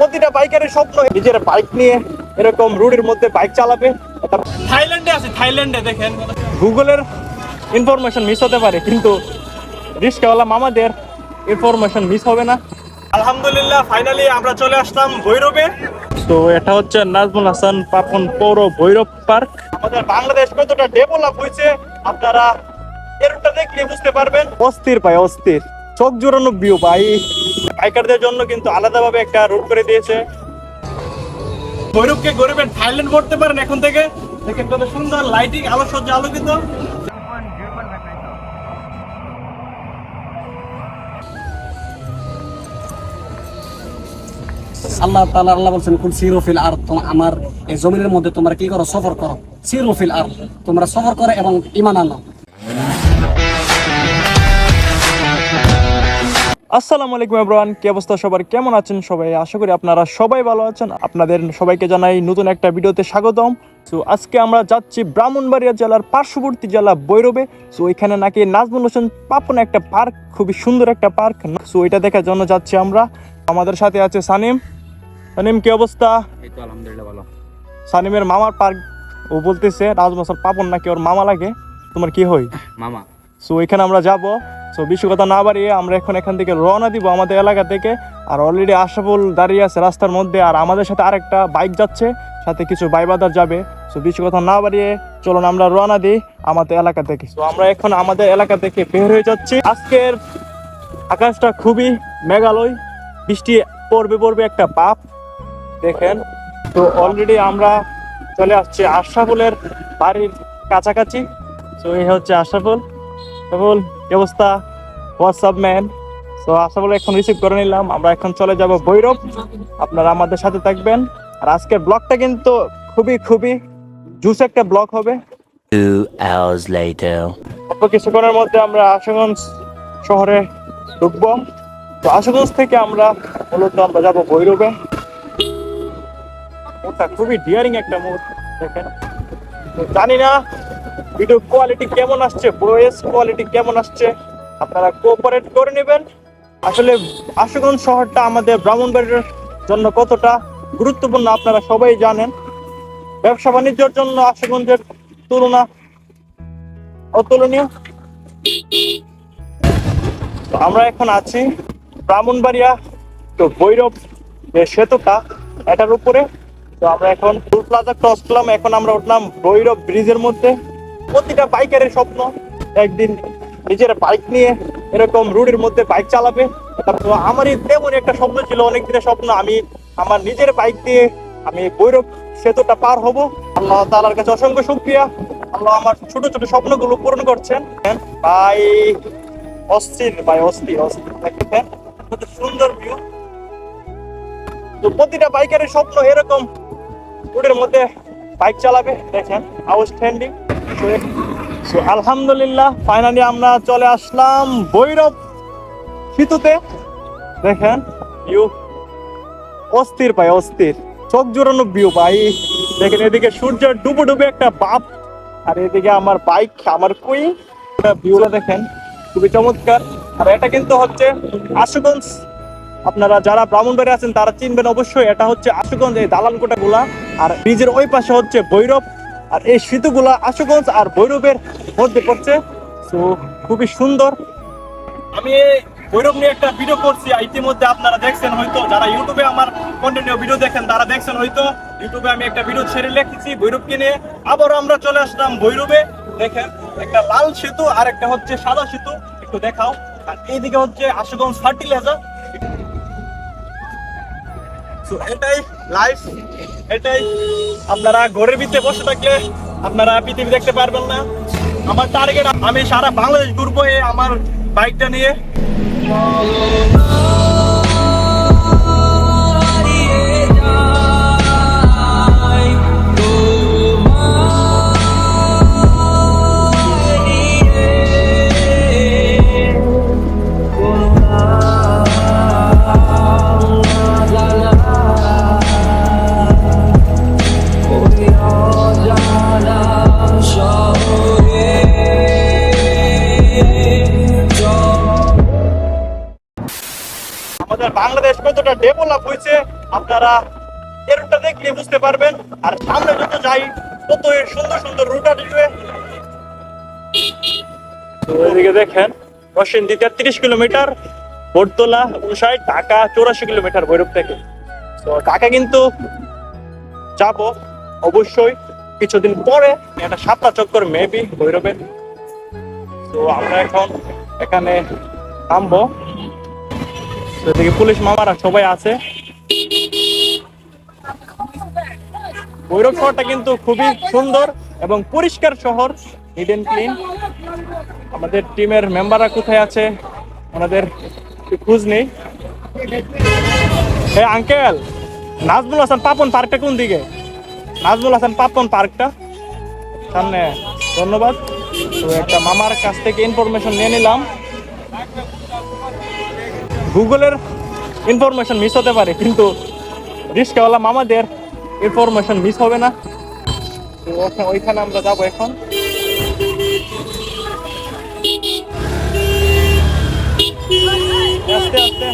প্রতিটা বাইকারের স্বপ্ন। নিজের বাইক নিয়ে এরকম রোডের মধ্যে বাইক চালাবে থাইল্যান্ডে আছে থাইল্যান্ডে দেখেন। গুগলের ইনফরমেশন মিস হতে পারে কিন্তু রিস্কাওয়ালা মামাদের ইনফরমেশন মিস হবে না। আলহামদুলিল্লাহ ফাইনালি আমরা চলে আসলাম ভৈরবে। তো এটা হচ্ছে নাজমুল হাসান পাপন পৌর ভৈরব পার্ক। আমাদের বাংলাদেশ কতটা ডেভেলপ হয়েছে আপনারা এরটা দেখলে বুঝতে পারবেন। অস্থির ভাই অস্থির। চোখ জোরানো ভিউ ভাই। বাইকারদের জন্য কিন্তু আলাদাভাবে একটা রুট করে দিয়েছে। ভৈরবকে গরিবের থাইল্যান্ড করতে পারেন এখন থেকে। দেখেন কত সুন্দর লাইটিং আলোকসজ্জা আলোকিত। আল্লাহ তাআলা আল্লাহ বলছেন, কুল সিরুফিল আর আমার এই জমিনের মধ্যে তোমরা কি করো? সফর করো। সিরুফিল আর তোমরা সফর করো এবং ইমান আনো। আসসালামু আলাইকুম এভরিওয়ান কি অবস্থা সবার? কেমন আছেন সবাই? আশা করি আপনারা সবাই ভালো আছেন। আপনাদের সবাইকে জানাই নতুন একটা ভিডিওতে স্বাগতম। সো আজকে আমরা যাচ্ছি ব্রাহ্মণবাড়িয়া জেলার পার্শ্ববর্তী জেলা বৈরবে। সো এখানে নাকি নাজমুল হোসেন পাপন একটা পার্ক খুবই সুন্দর একটা পার্ক। সো এটা দেখার জন্য যাচ্ছি আমরা। আমাদের সাথে আছে সানিম। সানিম কি অবস্থা? এই তো আলহামদুলিল্লাহ ভালো। সানিমের মামার পার্ক ও বলতেছে নাজমুল হোসেন পাপন নাকি ওর মামা লাগে? তোমার কি হয়? মামা। সো এখানে আমরা যাব। সো বেশি কথা না বাড়িয়ে আমরা এখন এখান থেকে রওনা দিব আমাদের এলাকা থেকে। আর অলরেডি আশাফুল দাঁড়িয়ে আছে রাস্তার মধ্যে আর আমাদের সাথে আরেকটা বাইক যাচ্ছে, সাথে কিছু বাইবাদার যাবে। সো বেশি কথা না বাড়িয়ে চলুন আমরা রওনা দিই আমাদের এলাকা থেকে। তো আমরা এখন আমাদের এলাকা থেকে বের হয়ে যাচ্ছি। আজকের আকাশটা খুবই মেঘালয়, বৃষ্টি পড়বে পড়বে একটা পাপ। দেখেন, তো অলরেডি আমরা চলে আসছি আশরাফুলের বাড়ির কাছাকাছি। তো এই হচ্ছে আশরাফুল। আশরাফুল কি অবস্থা? হোয়াটসঅ্যাপ ম্যান তো আশরাফুল এখন রিসিভ করে নিলাম। আমরা এখন চলে যাব ভৈরব। আপনারা আমাদের সাথে থাকবেন। আর আজকের ব্লগটা কিন্তু খুবই খুবই জুস একটা ব্লগ হবে। Two hours later. অল্প কিছুক্ষণের মধ্যে আমরা আশুগঞ্জ শহরে ঢুকবো। তো আশুগঞ্জ থেকে আমরা মূলত আমরা যাব ভৈরবে। ওটা খুবই ডিয়ারিং একটা মুহূর্ত দেখেন। জানি না ভিডিও কোয়ালিটি কেমন আসছে? ভয়েস কোয়ালিটি কেমন আসছে? আপনারা কোঅপারেট করে নেবেন। আসলে আশুগঞ্জ শহরটা আমাদের ব্রাহ্মণবাড়ির জন্য কতটা গুরুত্বপূর্ণ আপনারা সবাই জানেন। ব্যবসা বাণিজ্যের জন্য আশুগঞ্জের তুলনা অতুলনীয়। আমরা এখন আছি ব্রাহ্মণবাড়িয়া তো ভৈরব যে সেতুটা, এটার উপরে। তো আমরা এখন টুল প্লাজা ক্রস করলাম। এখন আমরা উঠলাম ভৈরব ব্রিজের মধ্যে। প্রতিটা বাইকারের স্বপ্ন। একদিন নিজের বাইক নিয়ে এরকম রোডের মধ্যে বাইক চালাবে। তো আমারই তেমন একটা স্বপ্ন ছিল অনেক দিনের স্বপ্ন। আমি আমার নিজের বাইক দিয়ে আমি বৈরব সেতুটা পার হব। আল্লাহ তাআলার কাছে অসংখ্য শুকরিয়া। আল্লাহ আমার ছোট ছোট স্বপ্নগুলো পূরণ করছেন। ভাই, অস্থির ভাই, অস্থির অস্থির। সুন্দর ভিউ তো প্রতিটা বাইকারের স্বপ্ন এরকম। রোডের মধ্যে বাইক চালাবে, দেখেন আউটস্ট্যান্ডিং সো, আলহামদুলিল্লাহ ফাইনালি আমরা চলে আসলাম ভৈরব সেতুতে। দেখেন ভিউ অস্থির ভাই, অস্থির। চোখ জোরানো ভিউ ভাই। দেখেন, এদিকে সূর্যের ডুবে ডুবে একটা বাপ। আর এদিকে আমার বাইক আমার কুই ভিউটা দেখেন, খুবই চমৎকার। আর এটা কিন্তু হচ্ছে আশুগঞ্জ। আপনারা যারা ব্রাহ্মণবাড়ি আছেন, তারা চিনবেন অবশ্যই, এটা হচ্ছে আশুগঞ্জ এই দালানকোটা গুলা আর ব্রিজের ওই পাশে হচ্ছে ভৈরব। আর এই সেতুগুলা আশুগঞ্জ আর ভৈরবের মধ্যে পড়ছে। তো খুবই সুন্দর। আমি ভৈরব নিয়ে একটা ভিডিও করছি ইতিমধ্যে আপনারা দেখছেন হয়তো, যারা ইউটিউবে আমার কন্টেন্ট ভিডিও দেখেন, তারা দেখছেন হয়তো ইউটিউবে আমি একটা ভিডিও ছেড়ে লিখেছি ভৈরবকে নিয়ে। আবারও আমরা চলে আসলাম ভৈরবে। দেখেন, একটা লাল সেতু আর একটা হচ্ছে সাদা সেতু। একটু দেখাও। আর এইদিকে হচ্ছে আশুগঞ্জ ফার্টিলাইজার এটাই লাইফ এটাই। আপনারা ঘরের ভিতরে বসে থাকলে আপনারা পৃথিবী দেখতে পারবেন না। আমার টার্গেট আমি সারা বাংলাদেশ ঘুরবো আমার বাইকটা নিয়ে। আপনারা এই রুটটা দেখলে বুঝতে পারবেন। আর সামনে যত যাই তত এর সুন্দর সুন্দর রুট আসবে তো এদিকে দেখেন রশিন দিতে তিরিশ কিলোমিটার, বটতলা উনষাট, ঢাকা চৌরাশি কিলোমিটার ভৈরব থেকে। তো ঢাকা কিন্তু যাব অবশ্যই কিছুদিন পরে, একটা সাতটা চক্কর মেবি ভৈরবের তো আমরা এখন এখানে নামবো এদিকে পুলিশ মামারা সবাই আছে। ভৈরব শহরটা কিন্তু খুবই সুন্দর এবং পরিষ্কার শহর নিট অ্যান্ড ক্লিন আমাদের টিমের মেম্বাররা কোথায় আছে? ওনাদের খোঁজ নেই। এ আঙ্কেল নাজমুল হাসান পাপন পার্কটা কোন দিকে? নাজমুল হাসান পাপন পার্কটা সামনে, ধন্যবাদ। তো একটা মামার কাছ থেকে ইনফরমেশন নিয়ে নিলাম। গুগলের ইনফরমেশন মিস হতে পারে, কিন্তু রিস্কাওয়ালা মামাদের ইনফরমেশন মিস হবে না। ওইখানে আমরা যাব এখন। আস্তে আস্তে।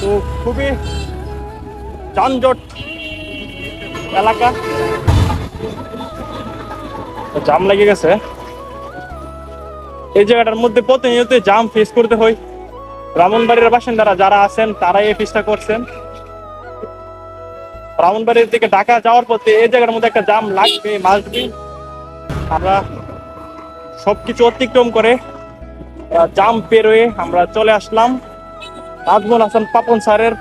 তো খুবই যানজট এলাকা। জাম লেগে গেছে। এই জায়গাটার মধ্যে প্রতিনিয়ত জাম ফেস করতে হয়। ব্রাহ্মণবাড়ির বাসিন্দারা যারা আছেন, তারাই এই ফিসটা করছেন। ব্রাহ্মণবাড়ির দিকে ঢাকা যাওয়ার পথে এই জায়গার মধ্যে একটা জাম লাগবে মাসবি আমরা সবকিছু অতিক্রম করে জাম পেরোয়ে আমরা চলে আসলাম। নাজমুল হাসান পাপন স্যারের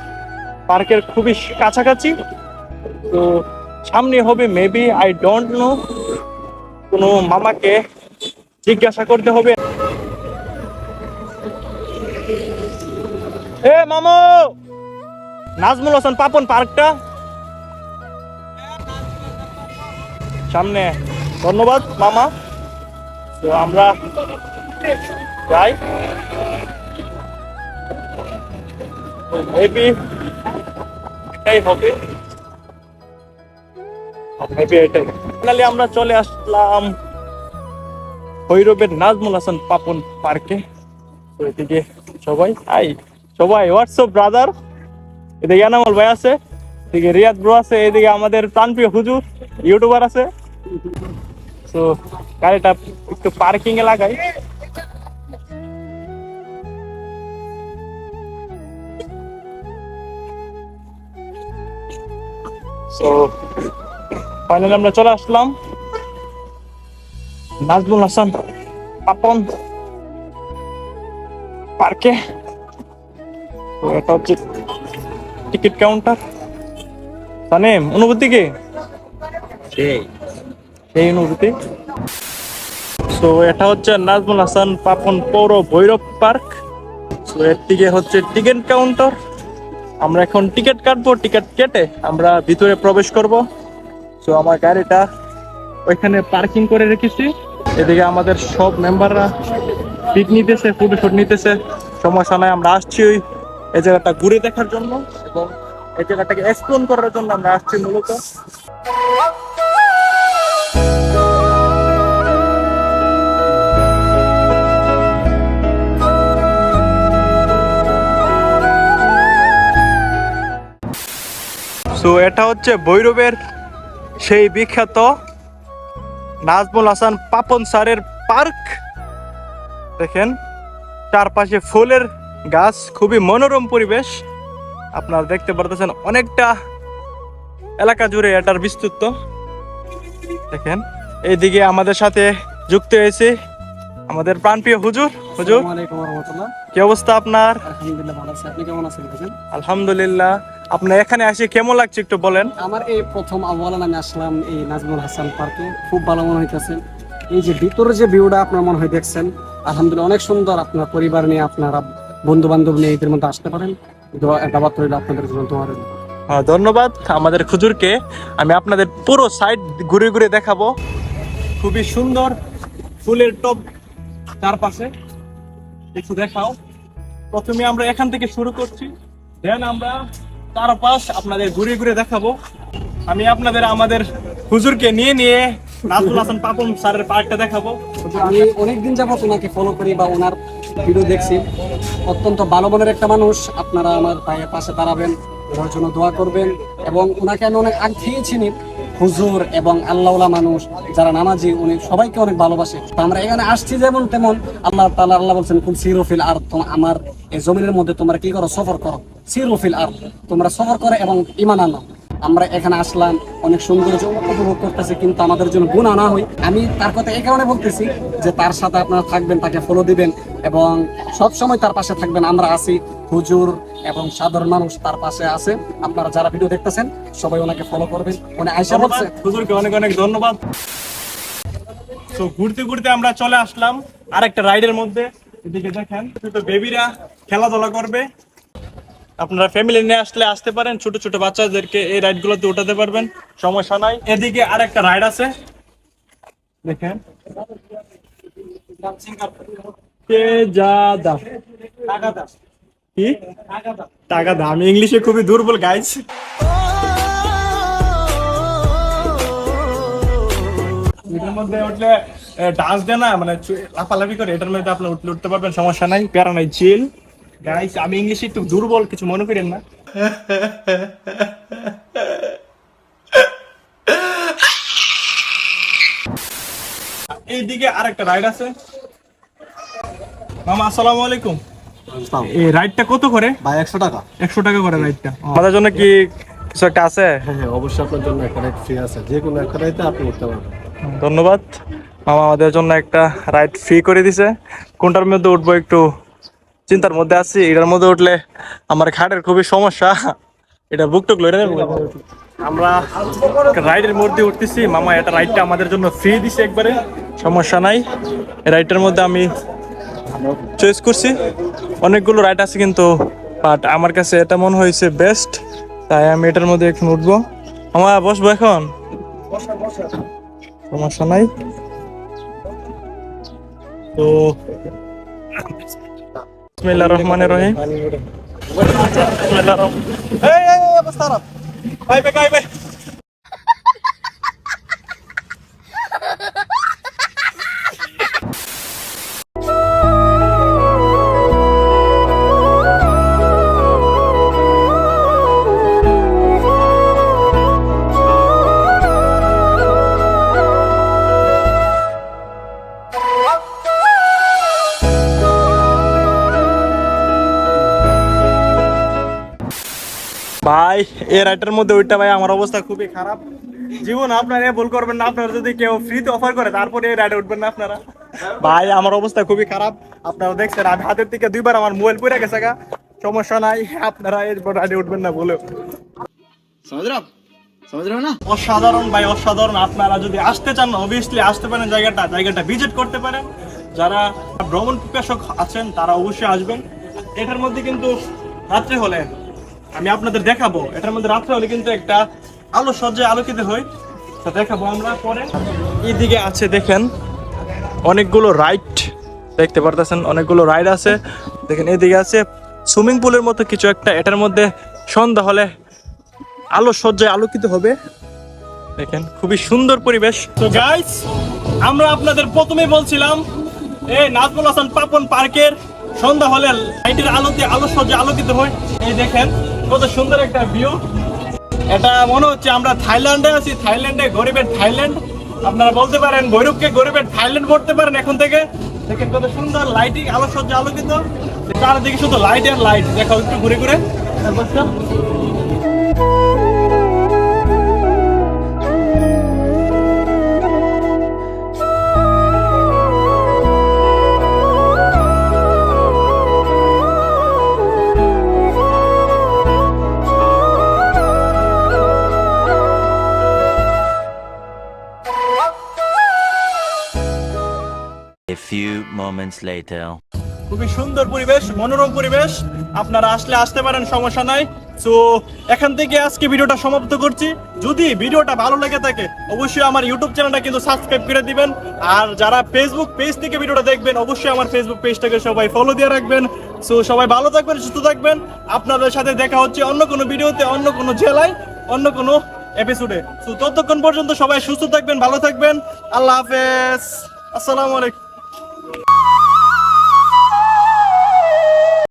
পার্কের খুবই কাছাকাছি। তো সামনে হবে মেবি আই ডোন্ট নো কোনো মামাকে জিজ্ঞাসা করতে হবে। এ, মামু! নাজমুল হাসান পাপন পার্কটা সামনে। ধন্যবাদ, মামা। তো আমরা যাই। মেবি এটাই হবে। ফাইনালি আমরা চলে আসলাম ভৈরবের নাজমুল হাসান পাপন পার্কে। তো এদিকে সবাই, আই, সবাই হোয়াটসঅ্যাপ ব্রাদার এদিকে এনামল ভাই আছে, এদিকে রিয়াদ ব্রো আছে, এদিকে আমাদের প্রাণপ্রিয় হুজুর ইউটিউবার আছে। তো গাড়িটা একটু পার্কিং এ লাগাই। সো ফাইনালি আমরা চলে আসলাম। নাজমুল হাসান পাপন পার্কে তো এটা হচ্ছে টিকিট কাউন্টার সানেম, অনুভূতি কি? সেই। অনুভূতি তো এটা হচ্ছে নাজমুল হাসান পাপন পৌর ভৈরব পার্ক। তো এর দিকে হচ্ছে টিকিট কাউন্টার। আমরা এখন টিকিট কাটবো, টিকিট কেটে আমরা ভিতরে প্রবেশ করব। তো আমার গাড়িটা ওইখানে পার্কিং করে রেখেছি। এদিকে আমাদের সব মেম্বাররা পিক নিতেছে, ফটোশুট নিতেছে। সমস্যা নাই আমরা আসছি ওই এই জায়গাটা ঘুরে দেখার জন্য এবং এই জায়গাটাকে এক্সপ্লোর করার জন্য আমরা আসছি মূলত। সো এটা হচ্ছে ভৈরবের সেই বিখ্যাত নাজমুল হাসান পাপন সারের পার্ক। দেখেন চারপাশে ফুলের গাছ খুবই মনোরম পরিবেশ। আপনারা দেখতে পারতেছেন অনেকটা এলাকা জুড়ে এটার বিস্তৃত। দেখেন এইদিকে আমাদের সাথে যুক্ত হয়েছে আমাদের প্রাণপ্রিয় হুজুর। হুজুর কি অবস্থা আপনার? আলহামদুলিল্লাহ। আপনার এখানে আসে কেমন লাগছে একটু বলেন? আমার এই প্রথম আহ্বান আমি আসলাম এই নাজমুল হাসান পার্কে। খুব ভালো মনে হইতেছে। এই যে ভিতরে যে ভিউটা আপনার মনে হয় দেখছেন আলহামদুলিল্লাহ অনেক সুন্দর আপনার পরিবার নিয়ে আপনারা বন্ধু বান্ধব নিয়ে এদের মধ্যে আসতে পারেন। দাওয়াত রইল আপনাদের জন্য তোমার হ্যাঁ, ধন্যবাদ আমাদের খুজুরকে। আমি আপনাদের পুরো সাইড ঘুরে ঘুরে দেখাবো। খুবই সুন্দর ফুলের টপ চারপাশে। একটু দেখাও। প্রথমে আমরা এখান থেকে শুরু করছি। দেন আমরা চারপাশ আপনাদের ঘুরে ঘুরে দেখাবো। আমি আপনাদের, আমাদের হুজুরকে নিয়ে নিয়ে নাজমুল হাসান পাপন স্যারের পার্কটা দেখাবো। আমি অনেকদিন যাবত ওনাকে ফলো করি বা ওনার ভিডিও দেখছি। অত্যন্ত ভালো মনের একটা মানুষ। আপনারা আমার ভাইয়ের পাশে দাঁড়াবেন, ওনার জন্য দোয়া করবেন এবং ওনাকে আমি অনেক আগ থেকে চিনি হুজুর এবং আল্লাহওয়ালা মানুষ যারা নামাজি, উনি সবাইকে অনেক ভালোবাসে। তো আমরা এখানে আসছি যেমন তেমন। আল্লাহ তাআলা আল্লাহ বলছেন, কুল সিরফিল আর আমার এই জমিনের মধ্যে তোমরা কি করো? সফর করো। সিরফিল আর তোমরা সফর করে এবং ইমান আনো। আমরা এখানে আসলাম অনেক সৌন্দর্য উপভোগ করতেছি কিন্তু আমাদের জন্য গুণ আনা হয়। আমি তার কথা এই কারণে বলতেছি যে তার সাথে আপনারা থাকবেন তাকে ফলো দিবেন এবং সব সময় তার পাশে থাকবেন। আমরা আছি হুজুর এবং সাধারণ মানুষ তার পাশে আছে। আপনারা যারা ভিডিও দেখতেছেন সবাই ওনাকে ফলো করবেন। উনি আয়সা বলছে হুজুরকে অনেক অনেক ধন্যবাদ। তো ঘুরতে ঘুরতে আমরা চলে আসলাম আরেকটা রাইডের মধ্যে। এদিকে দেখেন ছোট বেবিরা খেলাধুলা করবে। আপনারা ফ্যামিলি নিয়ে আসলে আসতে পারেন, ছোট ছোট বাচ্চাদেরকে এই রাইড গুলোতে উঠাতে পারবেন, সমস্যা নাই। এদিকে আরেকটা রাইড আছে। দেখেন। কে জাদা কি? টাকা আমি ইংলিশে খুবই দুর্বল গাইছ এটার মধ্যে উঠলে ডান্স দেয় না মানে লাফালাফি করে, এটার মধ্যে আপনি উঠলে উঠতে পারবেন, সমস্যা নাই, প্যারা নাই চিল গাইস আমি ইংলিশে একটু দুর্বল কিছু মনে করেন না। এইদিকে আরেকটা রাইড আছে। মামা আসসালামু আলাইকুম। এই রাইডটা কত করে? ভাই একশো টাকা। একশো টাকা করে রাইডটা আমাদের জন্য কি কিছু একটা আছে? হ্যাঁ হ্যাঁ অবশ্যই আপনার জন্য একটা রাইড ফ্রি আছে। যে কোনো একটা রাইডে আপনি উঠতে পারবেন। ধন্যবাদ। মামা আমাদের জন্য একটা রাইড ফ্রি করে দিছে। কোনটার মধ্যে উঠবো একটু চিন্তার মধ্যে আছি, এটার মধ্যে উঠলে আমার খাটের খুবই সমস্যা। এটা বুক টুক লইরে আমরা রাইডের মধ্যে উঠতেছি। মামা, এটা রাইডটা আমাদের জন্য ফ্রি দিছে একবারে। সমস্যা নাই। রাইডটার মধ্যে আমি চয়েস করছি। অনেকগুলো রাইড আছে কিন্তু বাট আমার কাছে এটা মনে হয়েছে বেস্ট তাই আমি এটার মধ্যে এখন উঠবো। আমার বসবো এখন? সমস্যা নাই। তো বিসমিল্লাহির রহমানির রহিম বিসমিল্লাহির রহমান- এই এই এই অবস্থা খারাপ বাই ভাই এই রাইটার মধ্যে ওইটা ভাই আমার অবস্থা খুবই খারাপ। জীবন আপনারা এ ভুল করবেন না আপনারা যদি কেউ ফ্রিতে অফার করে তারপরে এই রাইডে উঠবেন না আপনারা। ভাই আমার অবস্থা খুবই খারাপ। আপনারা দেখছেন আমি হাতের থেকে দুইবার আমার মোবাইল পড়ে গেছে গা। সমস্যা নাই আপনারা এই রাইডে উঠবেন না বলে অসাধারণ ভাই অসাধারণ। আপনারা যদি আসতে চান অবভিয়াসলি আসতে পারেন জায়গাটা। জায়গাটা ভিজিট করতে পারেন। যারা ভ্রমণ পিপাসক আছেন তারা অবশ্যই আসবেন। এটার মধ্যে কিন্তু রাত্রে হলে আমি আপনাদের দেখাবো। এটার মধ্যে রাত্রে হলে কিন্তু একটা আলো সজ্জায় আলোকিত হয়। তা দেখাবো আমরা পরে। এইদিকে আছে, দেখেন, অনেকগুলো রাইড দেখতে পারতেছেন, অনেকগুলো রাইড আছে। দেখেন এদিকে আছে সুইমিং পুলের মতো কিছু একটা। এটার মধ্যে সন্ধ্যা হলে আলো সজ্জায় আলোকিত হবে। দেখেন, খুবই সুন্দর পরিবেশ। তো গাইস আমরা আপনাদের প্রথমেই বলছিলাম, এই নাজমুল হাসান পাপন পার্কের সন্ধ্যা হলে লাইটের আলোতে আলো সজ্জায় আলোকিত হয়। এই দেখেন কত সুন্দর একটা ভিউ এটা মনে হচ্ছে আমরা থাইল্যান্ডে আছি, থাইল্যান্ডে, গরিবের থাইল্যান্ড। আপনারা বলতে পারেন, ভৈরবকে গরিবের থাইল্যান্ড পড়তে পারেন এখন থেকে। দেখেন কত সুন্দর লাইটিং আলো সজ্জা আলোকিত। চারদিকে শুধু লাইট আর লাইট দেখো একটু ঘুরে ঘুরে। তারপরটা moments later. খুবই সুন্দর পরিবেশ, মনোরম পরিবেশ। আপনারা আসলে আসতে পারেন, সমস্যা নাই। তো এখান থেকে আজকে ভিডিওটা সমাপ্ত করছি। যদি ভিডিওটা ভালো লেগে থাকে, অবশ্যই আমার ইউটিউব চ্যানেলটা কিন্তু সাবস্ক্রাইব করে দিবেন। আর যারা ফেসবুক পেজ থেকে ভিডিওটা দেখবেন, অবশ্যই আমার ফেসবুক পেজটাকে সবাই ফলো দিয়ে রাখবেন। সো সবাই ভালো থাকবেন, সুস্থ থাকবেন। আপনাদের সাথে দেখা হচ্ছে অন্য কোনো ভিডিওতে, অন্য কোনো জেলায়, অন্য কোনো এপিসোডে তো ততক্ষণ পর্যন্ত সবাই সুস্থ থাকবেন, ভালো থাকবেন। আল্লাহ হাফেজ। আসসালামু আলাইকুম।